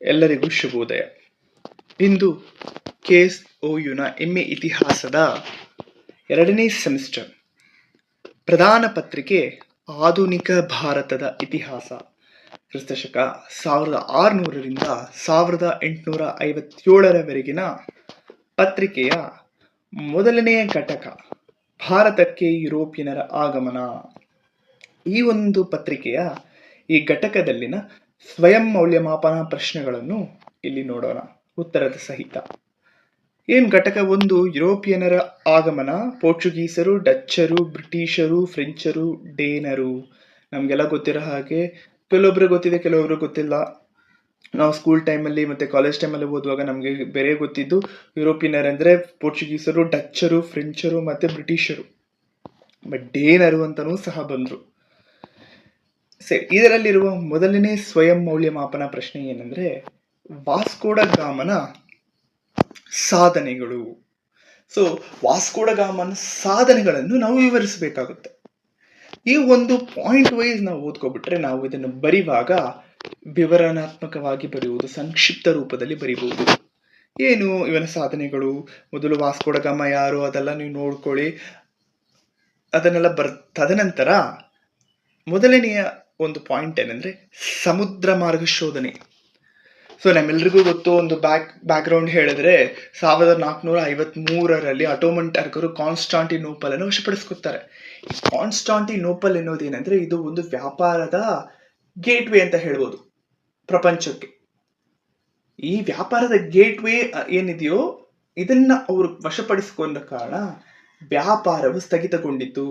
ಎಲ್ಲರಿಗೂ ಶುಭೋದಯ. ಇಂದು ಕೆ ಎಸ್ ಒ ಯುನ ಎಂ ಎ ಇತಿಹಾಸದ ಎರಡನೇ ಸೆಮಿಸ್ಟರ್ ಪ್ರಧಾನ ಪತ್ರಿಕೆ ಆಧುನಿಕ ಭಾರತದ ಇತಿಹಾಸ. ಕ್ರಿಸ್ತಶಕ ಸಾವಿರದ ಆರುನೂರರಿಂದ ಸಾವಿರದ ಎಂಟುನೂರ ಐವತ್ತೇಳರವರೆಗಿನ ಪತ್ರಿಕೆಯ ಮೊದಲನೆಯ ಘಟಕ, ಭಾರತಕ್ಕೆ ಯುರೋಪಿಯನರ ಆಗಮನ. ಈ ಒಂದು ಪತ್ರಿಕೆಯ ಈ ಘಟಕದಲ್ಲಿನ ಸ್ವಯಂ ಮೌಲ್ಯಮಾಪನ ಪ್ರಶ್ನೆಗಳನ್ನು ಇಲ್ಲಿ ನೋಡೋಣ. ಉತ್ತರದ ಸಹಿತ. ಏನ್ ಘಟಕ ಒಂದು? ಯುರೋಪಿಯನರ ಆಗಮನ? ಪೋರ್ಚುಗೀಸರು, ಡಚ್ಚರು, ಬ್ರಿಟಿಷರು, ಫ್ರೆಂಚರು, ಡೇನರು. ನಮಗೆಲ್ಲ ಗೊತ್ತಿರೋ ಹಾಗೆ ಕೆಲವೊಬ್ರು ಗೊತ್ತಿದೆ, ಕೆಲವೊಬ್ರು ಗೊತ್ತಿಲ್ಲ. ನಾವು ಸ್ಕೂಲ್ ಟೈಮಲ್ಲಿ ಮತ್ತೆ ಕಾಲೇಜ್ ಟೈಮಲ್ಲಿ ಓದುವಾಗ ನಮಗೆ ಬೇರೆ ಗೊತ್ತಿದ್ದು ಯುರೋಪಿಯನರ್ ಅಂದ್ರೆ ಪೋರ್ಚುಗೀಸರು, ಡಚ್ಚರು, ಫ್ರೆಂಚರು ಮತ್ತೆ ಬ್ರಿಟಿಷರು. ಬಟ್ ಡೇನರು ಅಂತಲೂ ಸಹ ಬಂದ್ರು. ಸರಿ ಇದರಲ್ಲಿರುವ ಮೊದಲನೇ ಸ್ವಯಂ ಮೌಲ್ಯಮಾಪನ ಪ್ರಶ್ನೆ ಏನಂದ್ರೆ, ವಾಸ್ಕೋಡ ಗಾಮನ ಸಾಧನೆಗಳು. ಸೊ ವಾಸ್ಕೋಡ ಗಾಮನ ಸಾಧನೆಗಳನ್ನು ನಾವು ವಿವರಿಸಬೇಕಾಗುತ್ತೆ. ಈ ಒಂದು ಪಾಯಿಂಟ್ ವೈಸ್ ನಾವು ಓದ್ಕೊಬಿಟ್ರೆ ನಾವು ಇದನ್ನು ಬರೆಯುವಾಗ ವಿವರಣಾತ್ಮಕವಾಗಿ ಬರೆಯುವುದು, ಸಂಕ್ಷಿಪ್ತ ರೂಪದಲ್ಲಿ ಬರೀಬಹುದು ಏನು ಇವನ ಸಾಧನೆಗಳು? ಮೊದಲು ವಾಸ್ಕೋಡ ಗಾಮ ಯಾರು? ಅದೆಲ್ಲ ನೀವು ನೋಡ್ಕೊಳ್ಳಿ. ಅದನ್ನೆಲ್ಲ ಬರ್, ತದನಂತರ ಮೊದಲನೆಯ ಒಂದು ಪಾಯಿಂಟ್ ಏನಂದ್ರೆ ಸಮುದ್ರ ಮಾರ್ಗ ಶೋಧನೆ ಸೊ ನಮ್ಮೆಲ್ರಿಗೂ ಗೊತ್ತು ಒಂದು ಬ್ಯಾಕ್ ಬ್ಯಾಕ್ಗ್ರೌಂಡ್ ಹೇಳಿದ್ರೆ ಸಾವಿರದ ನಾಲ್ಕುನೂರ ಐವತ್ ಮೂರರಲ್ಲಿ ಅಟೋಮನ್ ಟರ್ಕರು ಕಾನ್ಸ್ಟಾಂಟಿನೋಪಲ್ ಅನ್ನು ವಶಪಡಿಸ್ಕೊತಾರೆ ಕಾನ್ಸ್ಟಾಂಟಿನೋಪಲ್ ಎನ್ನುವುದೇನೆಂದ್ರೆ ಇದು ಒಂದು ವ್ಯಾಪಾರದ ಗೇಟ್ವೇ ಅಂತ ಹೇಳ್ಬೋದು ಪ್ರಪಂಚಕ್ಕೆ. ಈ ವ್ಯಾಪಾರದ ಗೇಟ್ವೇ ಏನಿದೆಯೋ ಇದನ್ನ ಅವರು ವಶಪಡಿಸಿಕೊಂಡ ಕಾರಣ ವ್ಯಾಪಾರವು ಸ್ಥಗಿತಗೊಂಡಿತು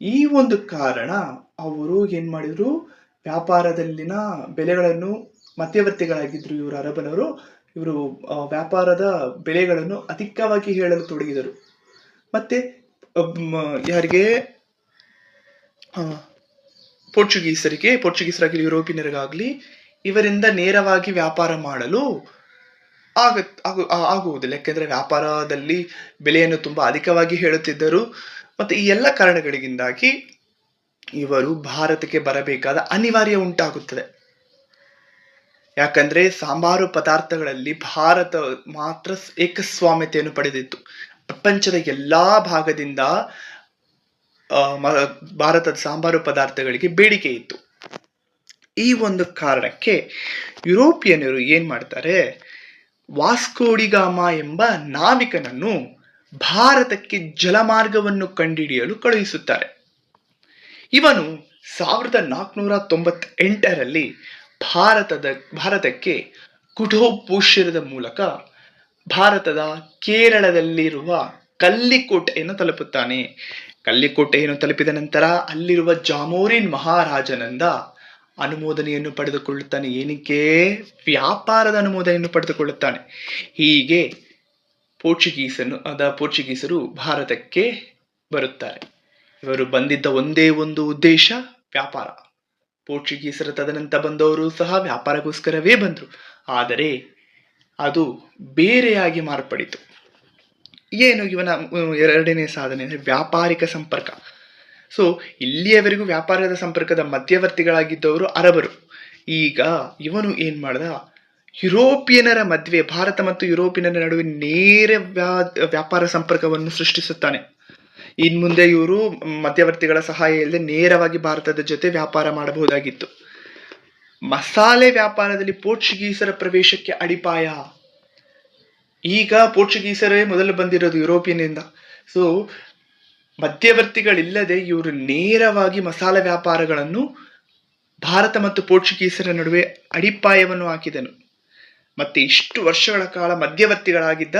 ಈ ಒಂದು ಕಾರಣ ಅವರು ಏನ್ ಮಾಡಿದ್ರು? ವ್ಯಾಪಾರದಲ್ಲಿನ ಬೆಲೆಗಳನ್ನು ಮಧ್ಯವರ್ತಿಗಳಾಗಿದ್ರು ಇವರು ಅರಬನವರು. ಇವರು ವ್ಯಾಪಾರದ ಬೆಲೆಗಳನ್ನು ಅಧಿಕವಾಗಿ ಹೇಳಲು ತೊಡಗಿದರು. ಮತ್ತೆ ಯಾರಿಗೆ? ಪೋರ್ಚುಗೀಸರಿಗೆ. ಪೋರ್ಚುಗೀಸರಾಗಲಿ ಯುರೋಪಿಯನರಿಗಾಗಲಿ ಇವರಿಂದ ನೇರವಾಗಿ ವ್ಯಾಪಾರ ಮಾಡಲು ಆಗು- ಆಗುವುದಿಲ್ಲ. ಯಾಕೆಂದ್ರೆ ವ್ಯಾಪಾರದಲ್ಲಿ ಬೆಲೆಯನ್ನು ತುಂಬಾ ಅಧಿಕವಾಗಿ ಹೇಳುತ್ತಿದ್ದರು. ಮತ್ತೆ ಈ ಎಲ್ಲ ಕಾರಣಗಳಿಂದಾಗಿ ಇವರು ಭಾರತಕ್ಕೆ ಬರಬೇಕಾದ ಅನಿವಾರ್ಯ ಉಂಟಾಗುತ್ತದೆ. ಯಾಕಂದ್ರೆ ಸಾಂಬಾರು ಪದಾರ್ಥಗಳಲ್ಲಿ ಭಾರತ ಮಾತ್ರ ಏಕಸ್ವಾಮ್ಯತೆಯನ್ನು ಪಡೆದಿತ್ತು. ಪ್ರಪಂಚದ ಎಲ್ಲಾ ಭಾಗದಿಂದ ಭಾರತದ ಸಾಂಬಾರು ಪದಾರ್ಥಗಳಿಗೆ ಬೇಡಿಕೆ ಇತ್ತು. ಈ ಒಂದು ಕಾರಣಕ್ಕೆ ಯುರೋಪಿಯನ್ನರು ಏನ್ ಮಾಡ್ತಾರೆ ವಾಸ್ಕೋಡಿಗಾಮ ಎಂಬ ನಾವಿಕನನ್ನು ಭಾರತಕ್ಕೆ ಜಲಮಾರ್ಗವನ್ನು ಕಂಡುಹಿಡಿಯಲು ಕಳುಹಿಸುತ್ತಾರೆ. ಇವನು ಸಾವಿರದ ನಾಲ್ಕುನೂರ ತೊಂಬತ್ತೆಂಟರಲ್ಲಿ ಭಾರತದ, ಭಾರತಕ್ಕೆ ಕುಠೋಪುಷ್ಯರದ ಮೂಲಕ ಭಾರತದ ಕೇರಳದಲ್ಲಿರುವ ಕಲ್ಲಿಕೋಟೆಯನ್ನು ತಲುಪುತ್ತಾನೆ. ಕಲ್ಲಿಕೋಟೆಯನ್ನು ತಲುಪಿದ ನಂತರ ಅಲ್ಲಿರುವ ಜಾಮೋರಿನ್ ಮಹಾರಾಜನಿಂದ ಅನುಮೋದನೆಯನ್ನು ಪಡೆದುಕೊಳ್ಳುತ್ತಾನೆ. ಏನಕ್ಕೆ? ವ್ಯಾಪಾರದ ಅನುಮೋದನೆಯನ್ನು ಪಡೆದುಕೊಳ್ಳುತ್ತಾನೆ. ಹೀಗೆ ಪೋರ್ಚುಗೀಸನ್ನು ಅದ ಪೋರ್ಚುಗೀಸರು ಭಾರತಕ್ಕೆ ಬರುತ್ತಾರೆ. ಇವರು ಬಂದಿದ್ದ ಒಂದೇ ಒಂದು ಉದ್ದೇಶ, ವ್ಯಾಪಾರ. ಪೋರ್ಚುಗೀಸರ ತದನಂತರ ಬಂದವರು ಸಹ ವ್ಯಾಪಾರಕ್ಕೋಸ್ಕರವೇ ಬಂದರು. ಆದರೆ ಅದು ಬೇರೆಯಾಗಿ ಮಾರ್ಪಡಿತು. ಏನು ಇವನ ಎರಡನೇ ಸಾಧನೆ ಅಂದರೆ ವ್ಯಾಪಾರಿಕ ಸಂಪರ್ಕ. ಸೊ ಇಲ್ಲಿಯವರೆಗೂ ವ್ಯಾಪಾರದ ಸಂಪರ್ಕದ ಮಧ್ಯವರ್ತಿಗಳಾಗಿದ್ದವರು ಅರಬರು. ಈಗ ಇವನು ಏನು ಮಾಡ್ದ? ಯುರೋಪಿಯನರ ಮಧ್ಯೆ ಭಾರತ ಮತ್ತು ಯುರೋಪಿಯನರ ನಡುವೆ ನೇರ ವ್ಯಾ- ವ್ಯಾಪಾರ ಸಂಪರ್ಕವನ್ನು ಸೃಷ್ಟಿಸುತ್ತಾನೆ. ಇನ್ ಮುಂದೆ ಇವರು ಮಧ್ಯವರ್ತಿಗಳ ಸಹಾಯ ಇಲ್ಲದೆ ನೇರವಾಗಿ ಭಾರತದ ಜೊತೆ ವ್ಯಾಪಾರ ಮಾಡಬಹುದಾಗಿತ್ತು. ಮಸಾಲೆ ವ್ಯಾಪಾರದಲ್ಲಿ ಪೋರ್ಚುಗೀಸರ ಪ್ರವೇಶಕ್ಕೆ ಅಡಿಪಾಯ. ಈಗ ಪೋರ್ಚುಗೀಸರೇ ಮೊದಲು ಬಂದಿರೋದು ಯುರೋಪಿಯನ್ನಿಂದ ಸೊ ಮಧ್ಯವರ್ತಿಗಳಿಲ್ಲದೆ ಇವರು ನೇರವಾಗಿ ಮಸಾಲೆ ವ್ಯಾಪಾರಗಳನ್ನು ಭಾರತ ಮತ್ತು ಪೋರ್ಚುಗೀಸರ ನಡುವೆ ಅಡಿಪಾಯವನ್ನು ಹಾಕಿದನು. ಮತ್ತೆ ಇಷ್ಟು ವರ್ಷಗಳ ಕಾಲ ಮಧ್ಯವರ್ತಿಗಳಾಗಿದ್ದ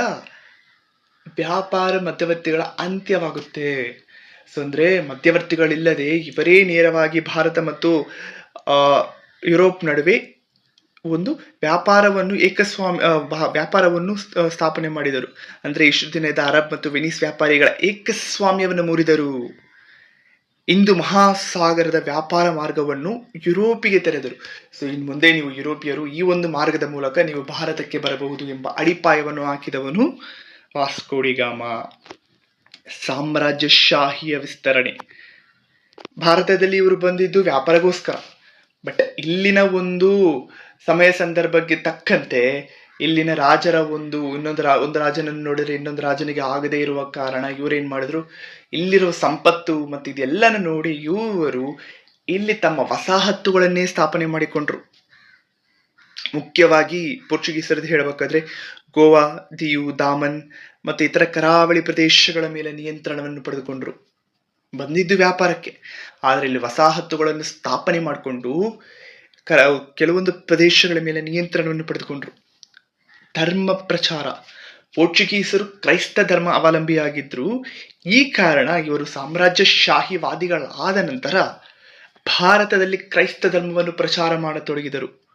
ವ್ಯಾಪಾರ ಮಧ್ಯವರ್ತಿಗಳ ಅಂತ್ಯವಾಗುತ್ತೆ. ಸೊ ಅಂದ್ರೆ ಮಧ್ಯವರ್ತಿಗಳಿಲ್ಲದೆ ಇವರೇ ನೇರವಾಗಿ ಭಾರತ ಮತ್ತು ಯುರೋಪ್ ನಡುವೆ ಒಂದು ವ್ಯಾಪಾರವನ್ನು ಏಕಸ್ವಾಮ್ಯ ಆ, ವ್ಯಾಪಾರವನ್ನು ಸ್ಥಾಪನೆ ಮಾಡಿದರು. ಅಂದ್ರೆ ಇಷ್ಟು ದಿನದ ಅರಬ್ ಮತ್ತು ವೆನಿಸ್ ವ್ಯಾಪಾರಿಗಳ ಏಕಸ್ವಾಮ್ಯವನ್ನು ಮುರಿದರು. ಇಂದು ಮಹಾಸಾಗರದ ವ್ಯಾಪಾರ ಮಾರ್ಗವನ್ನು ಯುರೋಪಿಗೆ ತೆರೆದರು. ಸೊ ಇನ್ನು ಮುಂದೆ ನೀವು ಯುರೋಪಿಯರು ಈ ಒಂದು ಮಾರ್ಗದ ಮೂಲಕ ನೀವು ಭಾರತಕ್ಕೆ ಬರಬಹುದು ಎಂಬ ಅಡಿಪಾಯವನ್ನು ಹಾಕಿದವನು ವಾಸ್ಕೋಡಿಗಾಮ ಸಾಮ್ರಾಜ್ಯಶಾಹಿಯ ವಿಸ್ತರಣೆ. ಭಾರತದಲ್ಲಿ ಇವರು ಬಂದಿದ್ದು ವ್ಯಾಪಾರಗೋಸ್ಕರ. ಬಟ್ ಇಲ್ಲಿನ ಒಂದು ಸಮಯ ಸಂದರ್ಭಕ್ಕೆ ತಕ್ಕಂತೆ ಇಲ್ಲಿನ ರಾಜರ ಒಂದು, ಇನ್ನೊಂದು ರಾ, ಒಂದು ರಾಜನನ್ನು ನೋಡಿದ್ರೆ ಇನ್ನೊಂದು ರಾಜನಿಗೆ ಆಗದೇ ಇರುವ ಕಾರಣ ಇವರೇನು ಮಾಡಿದ್ರು? ಇಲ್ಲಿರುವ ಸಂಪತ್ತು ಮತ್ತು ಇದೆಲ್ಲನೂ ನೋಡಿ ಇವರು ಇಲ್ಲಿ ತಮ್ಮ ವಸಾಹತ್ತುಗಳನ್ನೇ ಸ್ಥಾಪನೆ ಮಾಡಿಕೊಂಡ್ರು. ಮುಖ್ಯವಾಗಿ ಪೋರ್ಚುಗೀಸರದ್ದು ಹೇಳಬೇಕಾದ್ರೆ ಗೋವಾ, ದಿಯು, ದಾಮನ್ ಮತ್ತು ಇತರ ಕರಾವಳಿ ಪ್ರದೇಶಗಳ ಮೇಲೆ ನಿಯಂತ್ರಣವನ್ನು ಪಡೆದುಕೊಂಡ್ರು. ಬಂದಿದ್ದು ವ್ಯಾಪಾರಕ್ಕೆ. ಆದರೆ ಇಲ್ಲಿ ವಸಾಹತುಗಳನ್ನು ಸ್ಥಾಪನೆ ಮಾಡಿಕೊಂಡು ಕ ಕೆಲವೊಂದು ಪ್ರದೇಶಗಳ ಮೇಲೆ ನಿಯಂತ್ರಣವನ್ನು ಪಡೆದುಕೊಂಡ್ರು. ಧರ್ಮ ಪ್ರಚಾರ. ಪೋರ್ಚುಗೀಸರು ಕ್ರೈಸ್ತ ಧರ್ಮ ಅವಲಂಬಿಯಾಗಿದ್ದರು ಈ ಕಾರಣ ಇವರು ಸಾಮ್ರಾಜ್ಯಶಾಹಿವಾದಿಗಳಾದ ನಂತರ ಭಾರತದಲ್ಲಿ ಕ್ರೈಸ್ತ ಧರ್ಮವನ್ನು ಪ್ರಚಾರ ಮಾಡತೊಡಗಿದರು.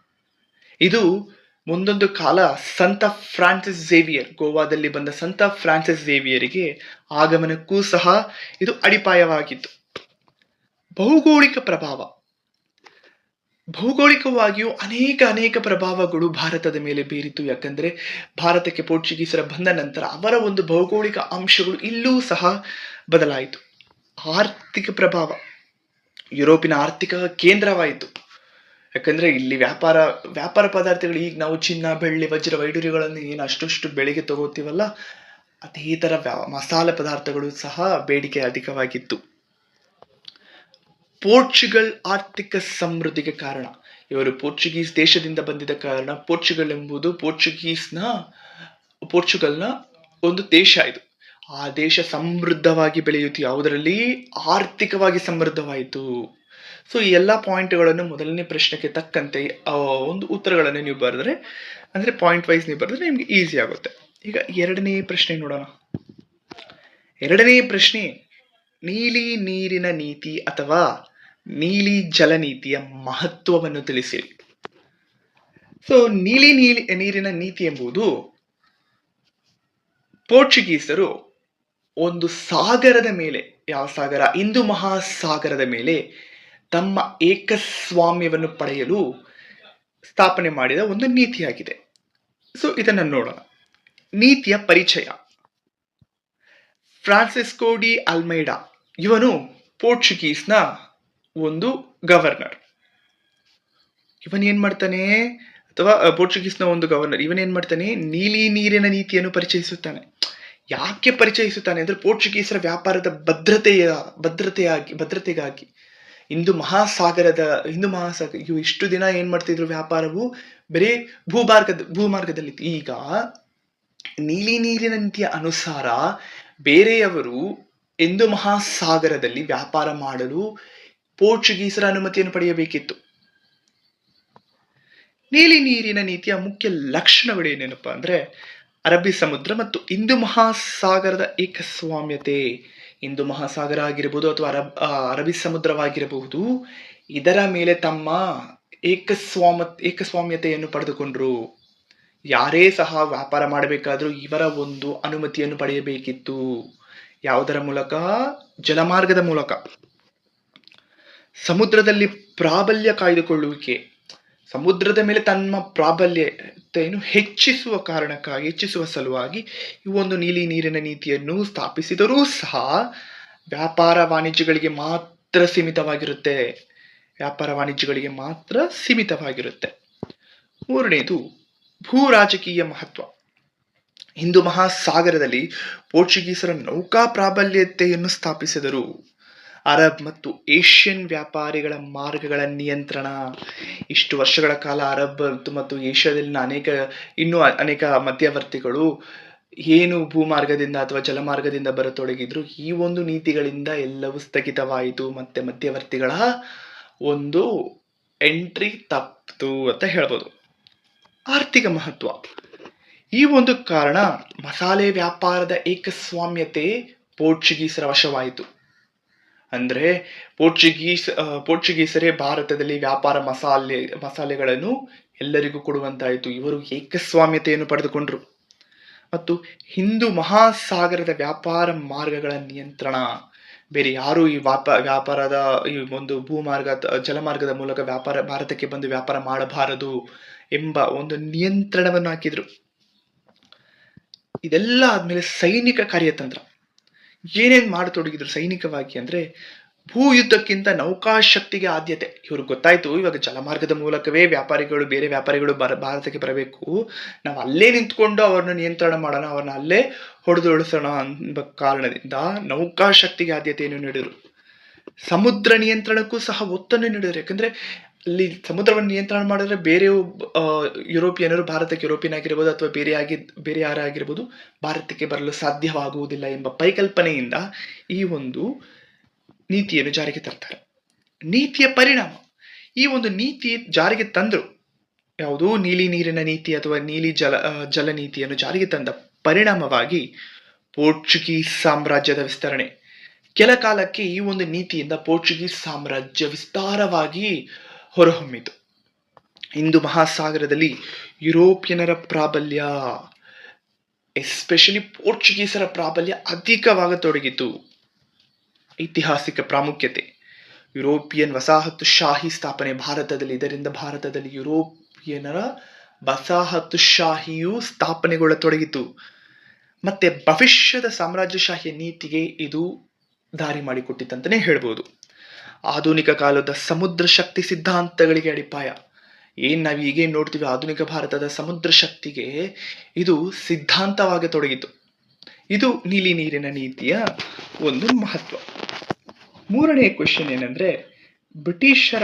ಇದು ಮುಂದೊಂದು ಕಾಲ ಸಂತ ಫ್ರಾನ್ಸಿಸ್ ಝೇವಿಯರ್, ಗೋವಾದಲ್ಲಿ ಬಂದ ಸಂತ ಫ್ರಾನ್ಸಿಸ್ ಝೇವಿಯರಿಗೆ ಆಗಮನಕ್ಕೂ ಸಹ ಇದು ಅಡಿಪಾಯವಾಗಿತ್ತು. ಭೌಗೋಳಿಕ ಪ್ರಭಾವ. ಭೌಗೋಳಿಕವಾಗಿಯೂ ಅನೇಕ ಅನೇಕ ಪ್ರಭಾವಗಳು ಭಾರತದ ಮೇಲೆ ಬೀರಿತು. ಯಾಕಂದ್ರೆ ಭಾರತಕ್ಕೆ ಪೋರ್ಚುಗೀಸರ ಬಂದ ನಂತರ ಅವರ ಒಂದು ಭೌಗೋಳಿಕ ಅಂಶಗಳು ಇಲ್ಲೂ ಸಹ ಬದಲಾಯಿತು. ಆರ್ಥಿಕ ಪ್ರಭಾವ, ಯುರೋಪಿನ ಆರ್ಥಿಕ ಕೇಂದ್ರವಾಯಿತು. ಯಾಕಂದ್ರೆ ಇಲ್ಲಿ ವ್ಯಾಪಾರ ವ್ಯಾಪಾರ ಪದಾರ್ಥಗಳು ಈಗ ನಾವು ಚಿನ್ನ, ಬೆಳ್ಳಿ, ವಜ್ರ ವೈಡೂರ್ಯಗಳನ್ನು ಏನು ಅಷ್ಟಷ್ಟು ಬೆಳೆಗೆ ತಗೋತೀವಲ್ಲ, ಅದೇ ಥರ ಮಸಾಲೆ ಪದಾರ್ಥಗಳು ಸಹ ಬೇಡಿಕೆ ಅಧಿಕವಾಗಿತ್ತು. ಪೋರ್ಚುಗಲ್ ಆರ್ಥಿಕ ಸಮೃದ್ಧಿಗೆ ಕಾರಣ. ಇವರು ಪೋರ್ಚುಗೀಸ್ ದೇಶದಿಂದ ಬಂದಿದ್ದ ಕಾರಣ ಪೋರ್ಚುಗಲ್ ಎಂಬುದು ಪೋರ್ಚುಗೀಸ್ನ, ಪೋರ್ಚುಗಲ್ನ ಒಂದು ದೇಶ ಇದು. ಆ ದೇಶ ಸಮೃದ್ಧವಾಗಿ ಬೆಳೆಯಿತು ಯಾವುದರಲ್ಲಿ? ಆರ್ಥಿಕವಾಗಿ ಸಮೃದ್ಧವಾಯಿತು. ಸೊ ಈ ಎಲ್ಲ ಪಾಯಿಂಟ್ಗಳನ್ನು ಮೊದಲನೇ ಪ್ರಶ್ನೆಗೆ ತಕ್ಕಂತೆ ಒಂದು ಉತ್ತರಗಳನ್ನು ನೀವು ಬರೆದ್ರೆ, ಅಂದರೆ ಪಾಯಿಂಟ್ ವೈಸ್ ನೀವು ಬರೆದ್ರೆ ನಿಮ್ಗೆ ಈಸಿ ಆಗುತ್ತೆ. ಈಗ ಎರಡನೇ ಪ್ರಶ್ನೆ ನೋಡೋಣ. ಎರಡನೇ ಪ್ರಶ್ನೆ, ನೀಲಿ ನೀರಿನ ನೀತಿ ಅಥವಾ ನೀಲಿ ಜಲ ನೀತಿಯ ಮಹತ್ವವನ್ನು ತಿಳಿಸಿರಿ. ಸೊ ನೀಲಿ ನೀಲಿ, ನೀರಿನ ನೀತಿ ಎಂಬುದು ಪೋರ್ಚುಗೀಸರು ಒಂದು ಸಾಗರದ ಮೇಲೆ, ಯಾವ ಸಾಗರ? ಹಿಂದೂ ಮಹಾಸಾಗರದ ಮೇಲೆ ತಮ್ಮ ಏಕಸ್ವಾಮ್ಯವನ್ನು ಪಡೆಯಲು ಸ್ಥಾಪನೆ ಮಾಡಿದ ಒಂದು ನೀತಿಯಾಗಿದೆ. ಸೊ ಇದನ್ನು ನೋಡೋಣ. ನೀತಿಯ ಪರಿಚಯ. ಫ್ರಾನ್ಸಿಸ್ಕೋ ಡಿ ಅಲ್ಮೈಡಾ ಇವನು ಪೋರ್ಚುಗೀಸ್ನ ಒಂದು ಗವರ್ನರ್. ಇವನ್ ಏನ್ ಮಾಡ್ತಾನೆ? ಅಥವಾ ಪೋರ್ಚುಗೀಸ್ನ ಒಂದು ಗವರ್ನರ್. ಇವನ್ ಏನ್ ಮಾಡ್ತಾನೆ? ನೀಲಿ ನೀರಿನ ನೀತಿಯನ್ನು ಪರಿಚಯಿಸುತ್ತಾನೆ. ಯಾಕೆ ಪರಿಚಯಿಸುತ್ತಾನೆ? ಅಂದ್ರೆ ಪೋರ್ಚುಗೀಸರ ವ್ಯಾಪಾರದ ಭದ್ರತೆಯ, ಭದ್ರತೆಯಾಗಿ, ಭದ್ರತೆಗಾಗಿ. ಹಿಂದೂ ಮಹಾಸಾಗರದ ಹಿಂದೂ ಮಹಾಸಾಗರ ಇವು ಇಷ್ಟು ದಿನ ಏನ್ ಮಾಡ್ತಿದ್ರು ವ್ಯಾಪಾರವು? ಬರೀ ಭೂಮಾರ್ಗದ, ಭೂಮಾರ್ಗದಲ್ಲಿ. ಈಗ, ನೀಲಿ ನೀರಿನ ನೀತಿಯ ಅನುಸಾರ ಬೇರೆಯವರು ಹಿಂದೂ ಮಹಾಸಾಗರದಲ್ಲಿ ವ್ಯಾಪಾರ ಮಾಡಲು ಪೋರ್ಚುಗೀಸರ ಅನುಮತಿಯನ್ನು ಪಡೆಯಬೇಕಿತ್ತು. ನೀಲಿ ನೀರಿನ ನೀತಿಯ ಮುಖ್ಯ ಲಕ್ಷಣಗಳು ಏನೇನಪ್ಪ ಅಂದ್ರೆ, ಅರಬ್ಬಿ ಸಮುದ್ರ ಮತ್ತು ಹಿಂದೂ ಮಹಾಸಾಗರದ ಏಕಸ್ವಾಮ್ಯತೆ. ಹಿಂದೂ ಮಹಾಸಾಗರ ಆಗಿರಬಹುದು ಅಥವಾ ಅರಬ್ ಅರಬ್ಬಿ ಸಮುದ್ರವಾಗಿರಬಹುದು. ಇದರ ಮೇಲೆ ತಮ್ಮ ಏಕಸ್ವಾಮ, ಏಕಸ್ವಾಮ್ಯತೆಯನ್ನು ಪಡೆದುಕೊಂಡ್ರು. ಯಾರೇ ಸಹ ವ್ಯಾಪಾರ ಮಾಡಬೇಕಾದ್ರೂ ಇವರ ಒಂದು ಅನುಮತಿಯನ್ನು ಪಡೆಯಬೇಕಿತ್ತು. ಯಾವುದರ ಮೂಲಕ? ಜಲಮಾರ್ಗದ ಮೂಲಕ. ಸಮುದ್ರದಲ್ಲಿ ಪ್ರಾಬಲ್ಯ ಕಾಯ್ದುಕೊಳ್ಳುವಿಕೆ. ಸಮುದ್ರದ ಮೇಲೆ ತನ್ನ ಪ್ರಾಬಲ್ಯತೆಯನ್ನು ಹೆಚ್ಚಿಸುವ ಕಾರಣಕ್ಕಾಗಿ, ಹೆಚ್ಚಿಸುವ ಸಲುವಾಗಿ ಈ ಒಂದು ನೀಲಿ ನೀರಿನ ನೀತಿಯನ್ನು ಸ್ಥಾಪಿಸಿದರೂ ಸಹ ವ್ಯಾಪಾರ ವಾಣಿಜ್ಯಗಳಿಗೆ ಮಾತ್ರ ಸೀಮಿತವಾಗಿರುತ್ತೆ. ವ್ಯಾಪಾರ ವಾಣಿಜ್ಯಗಳಿಗೆ ಮಾತ್ರ ಸೀಮಿತವಾಗಿರುತ್ತೆ. ಮೂರನೇದು, ಭೂ ರಾಜಕೀಯ ಮಹತ್ವ. ಹಿಂದೂ ಮಹಾಸಾಗರದಲ್ಲಿ ಪೋರ್ಚುಗೀಸರ ನೌಕಾ ಪ್ರಾಬಲ್ಯತೆಯನ್ನು ಸ್ಥಾಪಿಸಿದರು. ಅರಬ್ ಮತ್ತು ಏಷ್ಯನ್ ವ್ಯಾಪಾರಿಗಳ ಮಾರ್ಗಗಳ ನಿಯಂತ್ರಣ. ಇಷ್ಟು ವರ್ಷಗಳ ಕಾಲ ಅರಬ್ ಮತ್ತು- ಏಷ್ಯಾದಲ್ಲಿನ ಅನೇಕ ಇನ್ನೂ ಅನೇಕ ಮಧ್ಯವರ್ತಿಗಳು ಏನು ಭೂಮಾರ್ಗದಿಂದ ಅಥವಾ ಜಲಮಾರ್ಗದಿಂದ ಬರತೊಡಗಿದ್ರು, ಈ ಒಂದು ನೀತಿಗಳಿಂದ ಎಲ್ಲವೂ ಸ್ಥಗಿತವಾಯಿತು. ಮತ್ತೆ ಮಧ್ಯವರ್ತಿಗಳ ಒಂದು ಎಂಟ್ರಿ ತಪ್ಪಿತು ಅಂತ ಹೇಳ್ಬೋದು. ಆರ್ಥಿಕ ಮಹತ್ವ. ಈ ಒಂದು ಕಾರಣ ಮಸಾಲೆ ವ್ಯಾಪಾರದ ಏಕಸ್ವಾಮ್ಯತೆ ಪೋರ್ಚುಗೀಸರ ವಶವಾಯಿತು. ಅಂದ್ರೆ ಪೋರ್ಚುಗೀಸ್ ಪೋರ್ಚುಗೀಸರೇ ಭಾರತದಲ್ಲಿ ವ್ಯಾಪಾರ ಮಸಾಲೆ, ಮಸಾಲೆಗಳನ್ನು ಎಲ್ಲರಿಗೂ ಕೊಡುವಂತಾಯಿತು. ಇವರು ಏಕಸ್ವಾಮ್ಯತೆಯನ್ನು ಪಡೆದುಕೊಂಡರು. ಮತ್ತು ಹಿಂದೂ ಮಹಾಸಾಗರದ ವ್ಯಾಪಾರ ಮಾರ್ಗಗಳ ನಿಯಂತ್ರಣ. ಬೇರೆ ಯಾರೂ ಈ ವ್ಯಾಪ, ವ್ಯಾಪಾರದ ಈ ಒಂದು ಭೂಮಾರ್ಗ, ಜಲಮಾರ್ಗದ ಮೂಲಕ ವ್ಯಾಪಾರ, ಭಾರತಕ್ಕೆ ಬಂದು ವ್ಯಾಪಾರ ಮಾಡಬಾರದು ಎಂಬ ಒಂದು ನಿಯಂತ್ರಣವನ್ನು ಹಾಕಿದರು. ಇದೆಲ್ಲ ಆದಮೇಲೆ ಸೈನಿಕ ಕಾರ್ಯತಂತ್ರ. ಏನೇನ್ ಮಾಡತೊಡಗಿದ್ರು ಸೈನಿಕವಾಗಿ ಅಂದರೆ ಅಂದ್ರೆ ಭೂಯುದ್ಧಕ್ಕಿಂತ ನೌಕಾಶಕ್ತಿಗೆ ಆದ್ಯತೆ. ಇವ್ರಿಗೆ ಗೊತ್ತಾಯ್ತು, ಇವಾಗ ಜಲಮಾರ್ಗದ ಮೂಲಕವೇ ವ್ಯಾಪಾರಿಗಳು, ಬೇರೆ ವ್ಯಾಪಾರಿಗಳು ಬರ, ಭಾರತಕ್ಕೆ ಬರಬೇಕು. ನಾವು ಅಲ್ಲೇ ನಿಂತ್ಕೊಂಡು ಅವ್ರನ್ನ ನಿಯಂತ್ರಣ ಮಾಡೋಣ, ಅವ್ರನ್ನ ಅಲ್ಲೇ ಹೊಡೆದು ಉಳಿಸೋಣ ಎಂಬ ಕಾರಣದಿಂದ ನೌಕಾಶಕ್ತಿಗೆ ಆದ್ಯತೆಯನ್ನು ನೀಡಿದರು. ಸಮುದ್ರ ನಿಯಂತ್ರಣಕ್ಕೂ ಸಹ ಒತ್ತನ್ನು ನೀಡಿದರು. ಯಾಕಂದ್ರೆ ಅಲ್ಲಿ ಸಮುದ್ರವನ್ನು ನಿಯಂತ್ರಣ ಮಾಡಿದ್ರೆ ಬೇರೆ ಯುರೋಪಿಯನರು ಭಾರತಕ್ಕೆ ಯುರೋಪಿಯನ್ ಆಗಿರ್ಬೋದು ಅಥವಾ ಬೇರೆ ಆಗಿ, ಬೇರೆ ಯಾರೇ ಆಗಿರ್ಬೋದು ಭಾರತಕ್ಕೆ ಬರಲು ಸಾಧ್ಯವಾಗುವುದಿಲ್ಲ ಎಂಬ ಪರಿಕಲ್ಪನೆಯಿಂದ ಈ ಒಂದು ನೀತಿಯನ್ನು ಜಾರಿಗೆ ತರ್ತಾರೆ. ನೀತಿಯ ಪರಿಣಾಮ. ಈ ಒಂದು ನೀತಿ ಜಾರಿಗೆ ತಂದರು. ಯಾವುದು? ನೀಲಿ ನೀರಿನ ನೀತಿ ಅಥವಾ ನೀಲಿ ಜಲ ಜಲ ನೀತಿಯನ್ನು ಜಾರಿಗೆ ತಂದ ಪರಿಣಾಮವಾಗಿ ಪೋರ್ಚುಗೀಸ್ ಸಾಮ್ರಾಜ್ಯದ ವಿಸ್ತರಣೆ. ಕೆಲ ಕಾಲಕ್ಕೆ ಈ ಒಂದು ನೀತಿಯಿಂದ ಪೋರ್ಚುಗೀಸ್ ಸಾಮ್ರಾಜ್ಯ ವಿಸ್ತಾರವಾಗಿ ಹೊರಹೊಮ್ಮಿತು. ಹಿಂದೂ ಮಹಾಸಾಗರದಲ್ಲಿ ಯುರೋಪಿಯನರ ಪ್ರಾಬಲ್ಯ ಎಸ್ಪೆಷಲಿ ಪೋರ್ಚುಗೀಸರ ಪ್ರಾಬಲ್ಯ ಅಧಿಕವಾಗತೊಡಗಿತು. ಐತಿಹಾಸಿಕ ಪ್ರಾಮುಖ್ಯತೆ, ಯುರೋಪಿಯನ್ ವಸಾಹತು ಶಾಹಿ ಸ್ಥಾಪನೆ ಭಾರತದಲ್ಲಿ, ಇದರಿಂದ ಭಾರತದಲ್ಲಿ ಯುರೋಪಿಯನರ ವಸಾಹತುಶಾಹಿಯು ಸ್ಥಾಪನೆಗೊಳ್ಳತೊಡಗಿತು. ಮತ್ತೆ ಭವಿಷ್ಯದ ಸಾಮ್ರಾಜ್ಯಶಾಹಿಯ ನೀತಿಗೆ ಇದು ದಾರಿ ಮಾಡಿಕೊಟ್ಟಿತ್ತಂತಲೇ ಹೇಳ್ಬೋದು. ಆಧುನಿಕ ಕಾಲದ ಸಮುದ್ರ ಶಕ್ತಿ ಸಿದ್ಧಾಂತಗಳಿಗೆ ಅಡಿಪಾಯ. ಏನ್ ನಾವು ಈಗೇನ್ ನೋಡ್ತೀವಿ, ಆಧುನಿಕ ಭಾರತದ ಸಮುದ್ರ ಶಕ್ತಿಗೆ ಇದು ಸಿದ್ಧಾಂತವಾಗಿ ತೊಡಗಿತು ಇದು ನೀಲಿ ನೀರಿನ ನೀತಿಯ ಒಂದು ಮಹತ್ವ. ಮೂರನೇ ಕ್ವೆಶನ್ ಏನಂದ್ರೆ, ಬ್ರಿಟಿಷರ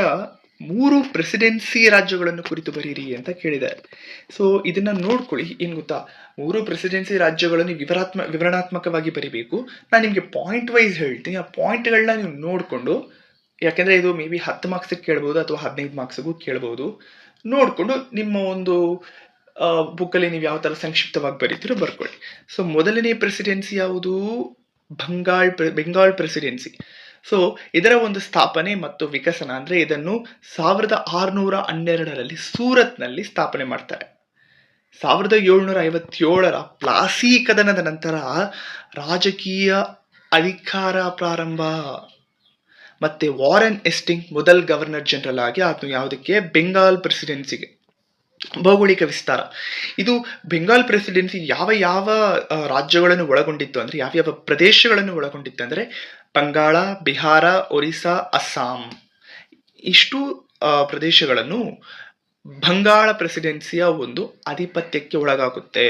ಮೂರು ಪ್ರೆಸಿಡೆನ್ಸಿ ರಾಜ್ಯಗಳನ್ನು ಕುರಿತು ಬರೀರಿ ಅಂತ ಕೇಳಿದ್ದಾರೆ. ಸೊ ಇದನ್ನ ನೋಡ್ಕೊಳ್ಳಿ, ಏನ್ ಗೊತ್ತಾ? ಮೂರು ಪ್ರೆಸಿಡೆನ್ಸಿ ರಾಜ್ಯಗಳನ್ನು ವಿವರಾತ್ಮ, ವಿವರಣಾತ್ಮಕವಾಗಿ ಬರಿಬೇಕು. ನಾನು ನಿಮಗೆ ಪಾಯಿಂಟ್ ವೈಸ್ ಹೇಳ್ತೀನಿ. ಆ ಪಾಯಿಂಟ್ಗಳನ್ನ ನೀವು ನೋಡಿಕೊಂಡು ಯಾಕೆಂದ್ರೆ ಇದು ಮೇ ಬಿ ಹತ್ತು ಮಾರ್ಕ್ಸಿಗೆ ಕೇಳ್ಬೋದು ಅಥವಾ ಹದಿನೈದು ಮಾರ್ಕ್ಸಿಗೂ ಕೇಳ್ಬೋದು. ನೋಡಿಕೊಂಡು ನಿಮ್ಮ ಒಂದು ಬುಕ್ಕಲ್ಲಿ ನೀವು ಯಾವ ಥರ ಸಂಕ್ಷಿಪ್ತವಾಗಿ ಬರೀತೀರೋ ಬರ್ಕೊಳ್ಳಿ. ಸೊ ಮೊದಲನೇ ಪ್ರೆಸಿಡೆನ್ಸಿ ಯಾವುದು? ಬಂಗಾಳ್ ಬೆಂಗಾಳ್ ಪ್ರೆಸಿಡೆನ್ಸಿ ಸೊ ಇದರ ಒಂದು ಸ್ಥಾಪನೆ ಮತ್ತು ವಿಕಸನ ಅಂದ್ರೆ ಇದನ್ನು ಸಾವಿರದ ಆರುನೂರ ಹನ್ನೆರಡರಲ್ಲಿ ಸೂರತ್ನಲ್ಲಿ ಸ್ಥಾಪನೆ ಮಾಡ್ತಾರೆ. ಸಾವಿರದ ಏಳ್ನೂರ ಐವತ್ತೇಳರ ಪ್ಲಾಸಿ ಕದನದ ನಂತರ ರಾಜಕೀಯ ಅಧಿಕಾರ ಪ್ರಾರಂಭ. ಮತ್ತೆ ವಾರೆನ್ ಎಸ್ಟಿಂಗ್ ಮೊದಲ್ ಗವರ್ನರ್ ಜನರಲ್ ಆಗಿ ಆತನು ಯಾವುದಕ್ಕೆ? ಬೆಂಗಾಲ್ ಪ್ರೆಸಿಡೆನ್ಸಿಗೆ ಭೌಗೋಳಿಕ ವಿಸ್ತಾರ. ಇದು ಬೆಂಗಾಲ್ ಪ್ರೆಸಿಡೆನ್ಸಿ ಯಾವ ಯಾವ ರಾಜ್ಯಗಳನ್ನು ಒಳಗೊಂಡಿತ್ತು ಅಂದರೆ, ಯಾವ ಯಾವ ಪ್ರದೇಶಗಳನ್ನು ಒಳಗೊಂಡಿತ್ತು ಅಂದರೆ, ಬಂಗಾಳ, ಬಿಹಾರ, ಒರಿಸ್ಸಾ, ಅಸ್ಸಾಂ. ಇಷ್ಟು ಪ್ರದೇಶಗಳನ್ನು ಬಂಗಾಳ ಪ್ರೆಸಿಡೆನ್ಸಿಯ ಒಂದು ಆಧಿಪತ್ಯಕ್ಕೆ ಒಳಗಾಗುತ್ತೆ.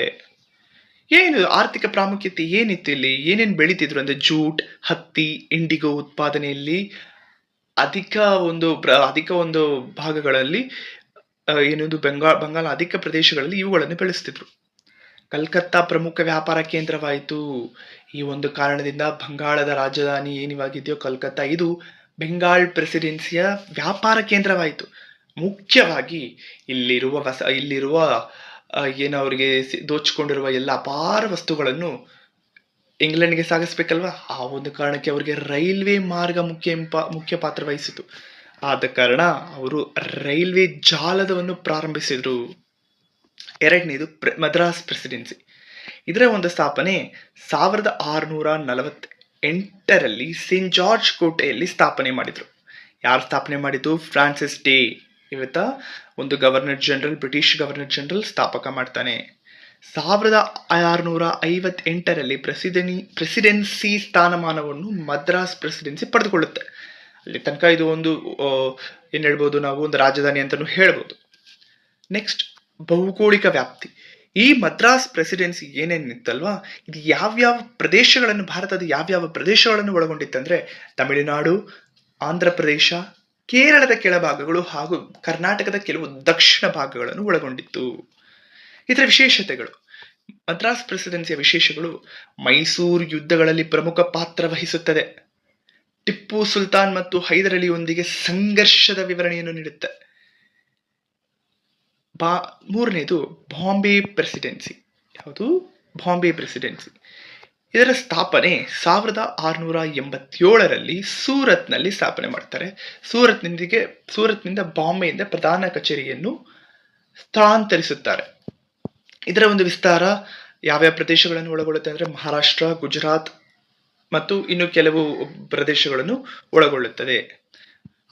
ಏನು ಆರ್ಥಿಕ ಪ್ರಾಮುಖ್ಯತೆ ಏನಿತ್ತು ಇಲ್ಲಿ? ಏನೇನು ಬೆಳೀತಿದ್ರು ಅಂದರೆ ಜೂಟ್, ಹತ್ತಿ, ಇಂಡಿಗೋ ಉತ್ಪಾದನೆಯಲ್ಲಿ? ಅಧಿಕ ಒಂದು ಪ್ರ- ಅಧಿಕ ಒಂದು ಭಾಗಗಳಲ್ಲಿ ಏನೊಂದು ಬೆಂಗಾಳ ಬಂಗಾಳ ಅಧಿಕ ಪ್ರದೇಶಗಳಲ್ಲಿ ಇವುಗಳನ್ನು ಬೆಳೆಸ್ತಿದ್ರು. ಕಲ್ಕತ್ತಾ ಪ್ರಮುಖ ವ್ಯಾಪಾರ ಕೇಂದ್ರವಾಯಿತು. ಈ ಒಂದು ಕಾರಣದಿಂದ ಬಂಗಾಳದ ರಾಜಧಾನಿ ಏನಿವಾಗಿದೆಯೋ ಕಲ್ಕತ್ತಾ, ಇದು ಬೆಂಗಾಳ್ ಪ್ರೆಸಿಡೆನ್ಸಿಯ ವ್ಯಾಪಾರ ಕೇಂದ್ರವಾಯಿತು. ಮುಖ್ಯವಾಗಿ ಇಲ್ಲಿರುವ ವಸ, ಇಲ್ಲಿರುವ ಏನು ಅವರಿಗೆ ದೋಚಿಕೊಂಡಿರುವ ಎಲ್ಲ ಅಪಾರ ವಸ್ತುಗಳನ್ನು ಇಂಗ್ಲೆಂಡ್ಗೆ ಸಾಗಿಸ್ಬೇಕಲ್ವಾ? ಆ ಒಂದು ಕಾರಣಕ್ಕೆ ಅವರಿಗೆ ರೈಲ್ವೆ ಮಾರ್ಗ ಮುಖ್ಯ ಮುಖ್ಯ ಪಾತ್ರ ವಹಿಸಿತು. ಆದ ಕಾರಣ ಅವರು ರೈಲ್ವೆ ಜಾಲದವನ್ನು ಪ್ರಾರಂಭಿಸಿದರು. ಎರಡನೇದು ಪ್ರ, ಮದ್ರಾಸ್ ಪ್ರೆಸಿಡೆನ್ಸಿ. ಇದರ ಒಂದು ಸ್ಥಾಪನೆ ಸಾವಿರದ ಆರುನೂರ ನಲವತ್ತ ಎಂಟರಲ್ಲಿ ಸೇಂಟ್ ಜಾರ್ಜ್ ಕೋಟೆಯಲ್ಲಿ ಸ್ಥಾಪನೆ ಮಾಡಿದರು. ಯಾರು ಸ್ಥಾಪನೆ ಮಾಡಿದ್ದು? Francis Day. ಇವತ್ತ ಒಂದು governor general, British governor general ಸ್ಥಾಪಕ ಮಾಡ್ತಾನೆ. ಸಾವಿರದ ಆರುನೂರ ಐವತ್ತೆಂಟರಲ್ಲಿ ಪ್ರೆಸಿಡೆನಿ, ಪ್ರೆಸಿಡೆನ್ಸಿ ಸ್ಥಾನಮಾನವನ್ನು ಮದ್ರಾಸ್ ಪ್ರೆಸಿಡೆನ್ಸಿ ಪಡೆದುಕೊಳ್ಳುತ್ತೆ. ಅಲ್ಲಿ ತನಕ ಇದು ಒಂದು ಏನು ಹೇಳ್ಬೋದು ನಾವು, ಒಂದು ರಾಜಧಾನಿ ಅಂತಲೂ ಹೇಳ್ಬೋದು. ನೆಕ್ಸ್ಟ್, ಭೌಗೋಳಿಕ ವ್ಯಾಪ್ತಿ. ಈ ಮದ್ರಾಸ್ ಪ್ರೆಸಿಡೆನ್ಸಿ ಏನೇನಿತ್ತಲ್ವಾ ಇದು ಯಾವ್ಯಾವ ಪ್ರದೇಶಗಳನ್ನು, ಭಾರತದ ಯಾವ್ಯಾವ ಪ್ರದೇಶಗಳನ್ನು ಒಳಗೊಂಡಿತ್ತಂದ್ರೆ, ತಮಿಳುನಾಡು, ಆಂಧ್ರ ಪ್ರದೇಶ ಕೇರಳದ ಕೆಳಭಾಗಗಳು ಹಾಗೂ ಕರ್ನಾಟಕದ ಕೆಲವು ದಕ್ಷಿಣ ಭಾಗಗಳನ್ನು ಒಳಗೊಂಡಿತ್ತು. ಇದರ ವಿಶೇಷತೆಗಳು. ಮದ್ರಾಸ್ ಪ್ರೆಸಿಡೆನ್ಸಿಯ ವಿಶೇಷಗಳು ಮೈಸೂರು ಯುದ್ಧಗಳಲ್ಲಿ ಪ್ರಮುಖ ಪಾತ್ರ ವಹಿಸುತ್ತದೆ. ಟಿಪ್ಪು ಸುಲ್ತಾನ್ ಮತ್ತು ಹೈದರ್ ಅಲಿಯೊಂದಿಗೆ ಸಂಘರ್ಷದ ವಿವರಣೆಯನ್ನು ನೀಡುತ್ತೆ. ಬಾ, ಮೂರನೇದು ಬಾಂಬೆ ಪ್ರೆಸಿಡೆನ್ಸಿ. ಯಾವುದು? ಬಾಂಬೆ ಪ್ರೆಸಿಡೆನ್ಸಿ. ಇದರ ಸ್ಥಾಪನೆ ಸಾವಿರದ ಆರುನೂರ ಎಂಬತ್ತೇಳರಲ್ಲಿ ಸೂರತ್ನಲ್ಲಿ ಸ್ಥಾಪನೆ ಮಾಡ್ತಾರೆ. ಸೂರತ್ನೊಂದಿಗೆ, ಸೂರತ್ನಿಂದ ಬಾಂಬೆಯಿಂದ ಪ್ರಧಾನ ಕಚೇರಿಯನ್ನು ಸ್ಥಳಾಂತರಿಸುತ್ತಾರೆ. ಇದರ ಒಂದು ವಿಸ್ತಾರ ಯಾವ್ಯಾವ ಪ್ರದೇಶಗಳನ್ನು ಒಳಗೊಳ್ಳುತ್ತೆ ಅಂದರೆ ಮಹಾರಾಷ್ಟ್ರ, ಗುಜರಾತ್ ಮತ್ತು ಇನ್ನು ಕೆಲವು ಪ್ರದೇಶಗಳನ್ನು ಒಳಗೊಳ್ಳುತ್ತದೆ.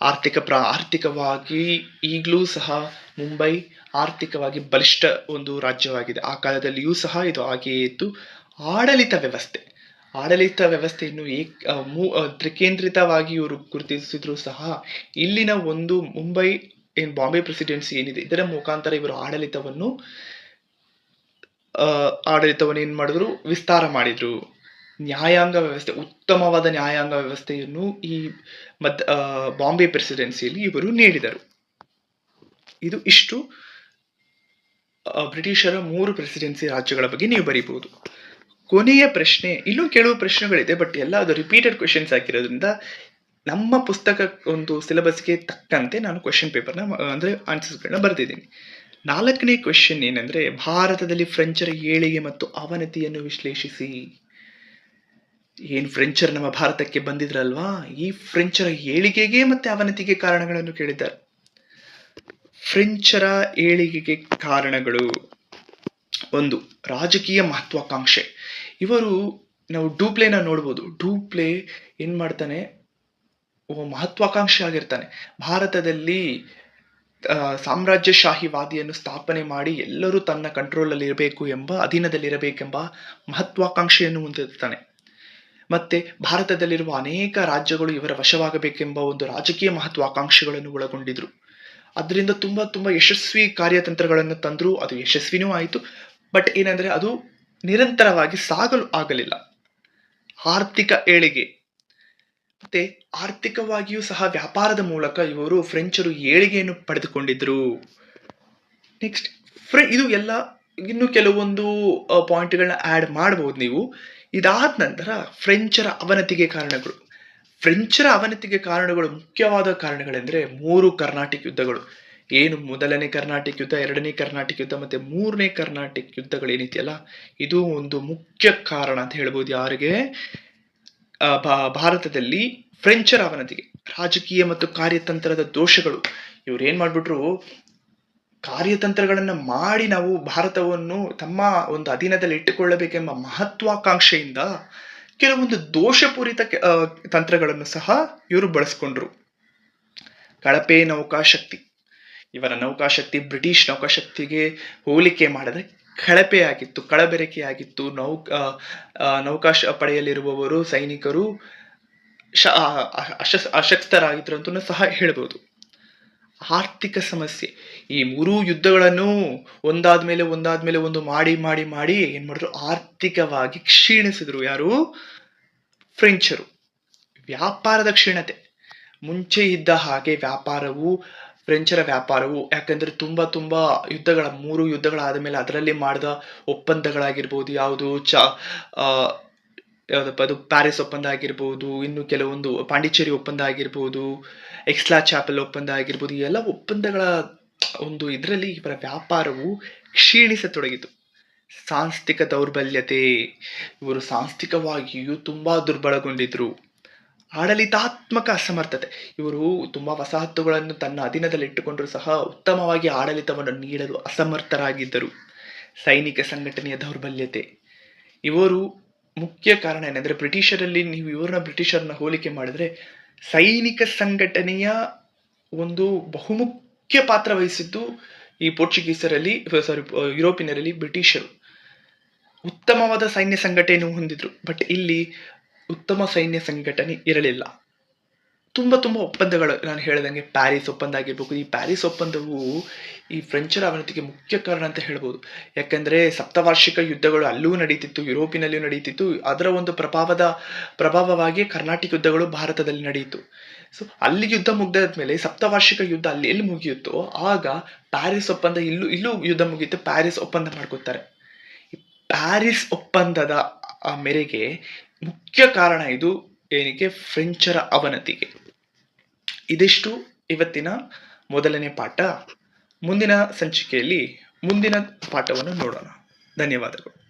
ಆರ್ಥಿಕ ಪ್ರ, ಆರ್ಥಿಕವಾಗಿ ಈಗಲೂ ಸಹ ಮುಂಬೈ ಆರ್ಥಿಕವಾಗಿ ಬಲಿಷ್ಠ ಒಂದು ರಾಜ್ಯವಾಗಿದೆ. ಆ ಕಾಲದಲ್ಲಿಯೂ ಸಹ ಇದು ಹಾಗೆಯೇ ಇತ್ತು. ಆಡಳಿತ ವ್ಯವಸ್ಥೆ. ಆಡಳಿತ ವ್ಯವಸ್ಥೆಯನ್ನು ಏಕ್ ಮೂ ತ್ರಿಕೇಂದ್ರಿತವಾಗಿ ಇವರು ಗುರುತಿಸಿದ್ರು ಸಹ ಇಲ್ಲಿನ ಒಂದು ಮುಂಬೈ ಏನ್ ಬಾಂಬೆ ಪ್ರೆಸಿಡೆನ್ಸಿ ಏನಿದೆ, ಇದರ ಮುಖಾಂತರ ಇವರು ಆಡಳಿತವನ್ನು ಆಡಳಿತವನ್ನು ಏನ್ ಮಾಡಿದ್ರು, ವಿಸ್ತಾರ ಮಾಡಿದ್ರು. ನ್ಯಾಯಾಂಗ ವ್ಯವಸ್ಥೆ, ಉತ್ತಮವಾದ ನ್ಯಾಯಾಂಗ ವ್ಯವಸ್ಥೆಯನ್ನು ಈ ಮದ್ ಬಾಂಬೆ ಪ್ರೆಸಿಡೆನ್ಸಿಯಲ್ಲಿ ಇವರು ನೀಡಿದರು. ಇದು ಇಷ್ಟು ಬ್ರಿಟಿಷರ ಮೂರು ಪ್ರೆಸಿಡೆನ್ಸಿ ರಾಜ್ಯಗಳ ಬಗ್ಗೆ ನೀವು ಬರೀಬಹುದು. ಕೊನೆಯ ಪ್ರಶ್ನೆ, ಇನ್ನೂ ಕೆಲವು ಪ್ರಶ್ನೆಗಳಿದೆ ಬಟ್ ಎಲ್ಲ ಅದು ರಿಪೀಟೆಡ್ ಕ್ವೆಶನ್ಸ್ ಹಾಕಿರೋದ್ರಿಂದ ನಮ್ಮ ಪುಸ್ತಕ ಒಂದು ಸಿಲೆಬಸ್ಗೆ ತಕ್ಕಂತೆ ನಾನು ಕ್ವೆಶನ್ ಪೇಪರ್ನ ಅಂದರೆ ಆನ್ಸರ್ಸ್ಗಳನ್ನ ಬರೆದಿದ್ದೀನಿ. ನಾಲ್ಕನೇ ಕ್ವೆಶನ್ ಏನಂದ್ರೆ, ಭಾರತದಲ್ಲಿ ಫ್ರೆಂಚರ ಏಳಿಗೆ ಮತ್ತು ಅವನತಿಯನ್ನು ವಿಶ್ಲೇಷಿಸಿ. ಏನು ಫ್ರೆಂಚರ್ ನಮ್ಮ ಭಾರತಕ್ಕೆ ಬಂದಿದ್ರಲ್ವಾ? ಈ ಫ್ರೆಂಚರ ಏಳಿಗೆಗೆ ಮತ್ತೆ ಅವನತಿಗೆ ಕಾರಣಗಳನ್ನು ಕೇಳಿದ್ದಾರೆ. ಫ್ರೆಂಚರ ಏಳಿಗೆಗೆ ಕಾರಣಗಳು. ಒಂದು ರಾಜಕೀಯ ಮಹತ್ವಾಕಾಂಕ್ಷೆ. ಇವರು ನಾವು ಡೂಪ್ಲೇನ ನೋಡ್ಬೋದು. ಡೂಪ್ಲೆ ಏನ್ ಮಾಡ್ತಾನೆ? ಮಹತ್ವಾಕಾಂಕ್ಷೆ ಆಗಿರ್ತಾನೆ. ಭಾರತದಲ್ಲಿ ಸಾಮ್ರಾಜ್ಯಶಾಹಿವಾದಿಯನ್ನು ಸ್ಥಾಪನೆ ಮಾಡಿ ಎಲ್ಲರೂ ತನ್ನ ಕಂಟ್ರೋಲಲ್ಲಿ ಇರಬೇಕು ಎಂಬ ಅಧೀನದಲ್ಲಿರಬೇಕೆಂಬ ಮಹತ್ವಾಕಾಂಕ್ಷೆಯನ್ನು ಹೊಂದಿರ್ತಾನೆ ಮತ್ತೆ ಭಾರತದಲ್ಲಿರುವ ಅನೇಕ ರಾಜ್ಯಗಳು ಇವರ ವಶವಾಗಬೇಕೆಂಬ ಒಂದು ರಾಜಕೀಯ ಮಹತ್ವಾಕಾಂಕ್ಷೆಗಳನ್ನು ಒಳಗೊಂಡಿದ್ರು. ಅದರಿಂದ ತುಂಬಾ ತುಂಬಾ ಯಶಸ್ವಿ ಕಾರ್ಯತಂತ್ರಗಳನ್ನು ತಂದ್ರು. ಅದು ಯಶಸ್ವಿನೂ ಆಯಿತು. ಬಟ್ ಏನಂದರೆ ಅದು ನಿರಂತರವಾಗಿ ಸಾಗಲು ಆಗಲಿಲ್ಲ. ಆರ್ಥಿಕ ಏಳಿಗೆ. ಮತ್ತೆ ಆರ್ಥಿಕವಾಗಿಯೂ ಸಹ ವ್ಯಾಪಾರದ ಮೂಲಕ ಇವರು ಫ್ರೆಂಚರು ಏಳಿಗೆಯನ್ನು ಪಡೆದುಕೊಂಡಿದ್ರು. ನೆಕ್ಸ್ಟ್ ಫ್ರೆ, ಇದು ಎಲ್ಲ ಇನ್ನು ಕೆಲವೊಂದು ಪಾಯಿಂಟ್ಗಳನ್ನ ಆ್ಯಡ್ ಮಾಡಬಹುದು ನೀವು. ಇದಾದ ನಂತರ ಫ್ರೆಂಚರ ಅವನತಿಗೆ ಕಾರಣಗಳು. ಫ್ರೆಂಚರ ಅವನತಿಗೆ ಕಾರಣಗಳು ಮುಖ್ಯವಾದ ಕಾರಣಗಳೆಂದರೆ ಮೂರು ಕರ್ನಾಟಕ ಯುದ್ಧಗಳು. ಏನು? ಮೊದಲನೇ ಕರ್ನಾಟಕ ಯುದ್ಧ, ಎರಡನೇ ಕರ್ನಾಟಕ ಯುದ್ಧ ಮತ್ತೆ ಮೂರನೇ ಕರ್ನಾಟಕ ಯುದ್ಧಗಳು ಏನಿದೆಯಲ್ಲ ಇದು ಒಂದು ಮುಖ್ಯ ಕಾರಣ ಅಂತ ಹೇಳ್ಬೋದು ಯಾರಿಗೆ? ಭಾರತದಲ್ಲಿ ಫ್ರೆಂಚರ ಅವನತಿಗೆ, ರಾಜಕೀಯ ಮತ್ತು ಕಾರ್ಯತಂತ್ರದ ದೋಷಗಳು. ಇವ್ರು ಏನ್ ಮಾಡ್ಬಿಟ್ರು? ಕಾರ್ಯತಂತ್ರಗಳನ್ನ ಮಾಡಿ ನಾವು ಭಾರತವನ್ನು ತಮ್ಮ ಒಂದು ಅಧೀನದಲ್ಲಿ ಇಟ್ಟುಕೊಳ್ಳಬೇಕೆಂಬ ಮಹತ್ವಾಕಾಂಕ್ಷೆಯಿಂದ ಕೆಲವೊಂದು ದೋಷಪೂರಿತ ತಂತ್ರಗಳನ್ನು ಸಹ ಇವರು ಬಳಸ್ಕೊಂಡ್ರು. ಕಳಪೆ ನೌಕಾಶಕ್ತಿ ಇವರ ನೌಕಾಶಕ್ತಿ, ಬ್ರಿಟಿಷ್ ನೌಕಾಶಕ್ತಿಗೆ ಹೋಲಿಕೆ ಮಾಡಿದ್ರೆ ಕಳಪೆಯಾಗಿತ್ತು, ಕಳಬೆರಕೆಯಾಗಿತ್ತು. ನೌಕಾ ನೌಕಾಶ ಪಡೆಯಲ್ಲಿರುವವರು, ಸೈನಿಕರು ಶ ಅಶಸ್ ಅಂತಲೂ ಸಹ ಹೇಳ್ಬೋದು. ಆರ್ಥಿಕ ಸಮಸ್ಯೆ. ಈ ಮೂರೂ ಯುದ್ಧಗಳನ್ನು ಒಂದಾದ ಮೇಲೆ ಒಂದಾದ ಮೇಲೆ ಒಂದು ಮಾಡಿ ಮಾಡಿ ಮಾಡಿ ಏನು ಮಾಡಿದ್ರು? ಆರ್ಥಿಕವಾಗಿ ಕ್ಷೀಣಿಸಿದ್ರು. ಯಾರು? ಫ್ರೆಂಚರು. ವ್ಯಾಪಾರದ ಕ್ಷೀಣತೆ. ಮುಂಚೆ ಇದ್ದ ಹಾಗೆ ವ್ಯಾಪಾರವು ಫ್ರೆಂಚರ ವ್ಯಾಪಾರವು ಯಾಕಂದ್ರೆ ತುಂಬಾ ತುಂಬಾ ಯುದ್ಧಗಳ, ಮೂರು ಯುದ್ಧಗಳಾದ ಮೇಲೆ ಅದರಲ್ಲಿ ಮಾಡಿದ ಒಪ್ಪಂದಗಳಾಗಿರ್ಬೋದು, ಯಾವುದು ಚ ಯಾವುದಪ್ಪ ಅದು ಪ್ಯಾರಿಸ್ ಒಪ್ಪಂದ ಆಗಿರ್ಬೋದು, ಇನ್ನು ಕೆಲವೊಂದು ಪಾಂಡಿಚೇರಿ ಒಪ್ಪಂದ ಆಗಿರ್ಬೋದು, ಎಕ್ಸ್ಲಾ ಚಾಪಲ್ ಒಪ್ಪಂದ ಆಗಿರ್ಬೋದು ಎಲ್ಲ ಒಪ್ಪಂದಗಳ ಒಂದು ಇದರಲ್ಲಿ ಇವರ ವ್ಯಾಪಾರವು ಕ್ಷೀಣಿಸತೊಡಗಿತು. ಸಾಂಸ್ಥಿಕ ದೌರ್ಬಲ್ಯತೆ, ಇವರು ಸಾಂಸ್ಥಿಕವಾಗಿಯೂ ತುಂಬಾ ದುರ್ಬಲಗೊಂಡಿದ್ರು. ಆಡಳಿತಾತ್ಮಕ ಅಸಮರ್ಥತೆ. ಇವರು ತುಂಬ ವಸಾಹತುಗಳನ್ನು ತನ್ನ ಅಧೀನದಲ್ಲಿ ಇಟ್ಟುಕೊಂಡರೂ ಸಹ ಉತ್ತಮವಾಗಿ ಆಡಳಿತವನ್ನು ನೀಡಲು ಅಸಮರ್ಥರಾಗಿದ್ದರು. ಸೈನಿಕ ಸಂಘಟನೆಯ ದೌರ್ಬಲ್ಯತೆ. ಇವರು ಮುಖ್ಯ ಕಾರಣ ಏನಂದರೆ ಬ್ರಿಟಿಷರಲ್ಲಿ ನೀವು ಇವರನ್ನ ಬ್ರಿಟಿಷರನ್ನ ಹೋಲಿಕೆ ಮಾಡಿದ್ರೆ ಸೈನಿಕ ಸಂಘಟನೆಯ ಒಂದು ಬಹುಮುಖ್ಯ ಪಾತ್ರ ವಹಿಸಿದ್ದು ಈ ಪೋರ್ಚುಗೀಸರಲ್ಲಿ ಸಾರಿ ಯುರೋಪಿನರಲ್ಲಿ ಬ್ರಿಟಿಷರು. ಉತ್ತಮವಾದ ಸೈನ್ಯ ಸಂಘಟನೆಯನ್ನು ಹೊಂದಿದ್ರು. ಬಟ್ ಇಲ್ಲಿ ಉತ್ತಮ ಸೈನ್ಯ ಸಂಘಟನೆ ಇರಲಿಲ್ಲ. ತುಂಬ ತುಂಬ ಒಪ್ಪಂದಗಳು ನಾನು ಹೇಳಿದಂಗೆ ಪ್ಯಾರಿಸ್ ಒಪ್ಪಂದ ಆಗಿರ್ಬೋದು ಈ ಪ್ಯಾರಿಸ್ ಒಪ್ಪಂದವು ಈ ಫ್ರೆಂಚರ ಅವನತಿಗೆ ಮುಖ್ಯ ಕಾರಣ ಅಂತ ಹೇಳ್ಬೋದು. ಯಾಕಂದ್ರೆ ಸಪ್ತವಾರ್ಷಿಕ ಯುದ್ಧಗಳು ಅಲ್ಲೂ ನಡೀತಿತ್ತು ಯುರೋಪಿನಲ್ಲಿಯೂ ನಡೀತಿತ್ತು. ಅದರ ಒಂದು ಪ್ರಭಾವದ ಪ್ರಭಾವವಾಗಿ ಕರ್ನಾಟಕ ಯುದ್ಧಗಳು ಭಾರತದಲ್ಲಿ ನಡೆಯಿತು. ಸೊ ಅಲ್ಲಿ ಯುದ್ಧ ಮುಗ್ದಾದ್ಮೇಲೆ ಸಪ್ತವಾರ್ಷಿಕ ಯುದ್ಧ ಅಲ್ಲಿ ಎಲ್ಲಿ ಮುಗಿಯುತ್ತೋ ಆಗ ಪ್ಯಾರಿಸ್ ಒಪ್ಪಂದ ಇಲ್ಲೂ ಇಲ್ಲೂ ಯುದ್ಧ ಮುಗಿಯುತ್ತೆ. ಪ್ಯಾರಿಸ್ ಒಪ್ಪಂದ ಮಾಡ್ಕೋತಾರೆ. ಪ್ಯಾರಿಸ್ ಒಪ್ಪಂದದ ಆ ಮೇರೆಗೆ ಮುಖ್ಯ ಕಾರಣ ಇದು ಏನಕ್ಕೆ? ಫ್ರೆಂಚರ ಅವನತಿಗೆ. ಇದಿಷ್ಟು ಇವತ್ತಿನ ಮೊದಲನೇ ಪಾಠ. ಮುಂದಿನ ಸಂಚಿಕೆಯಲ್ಲಿ ಮುಂದಿನ ಪಾಠವನ್ನು ನೋಡೋಣ. ಧನ್ಯವಾದಗಳು.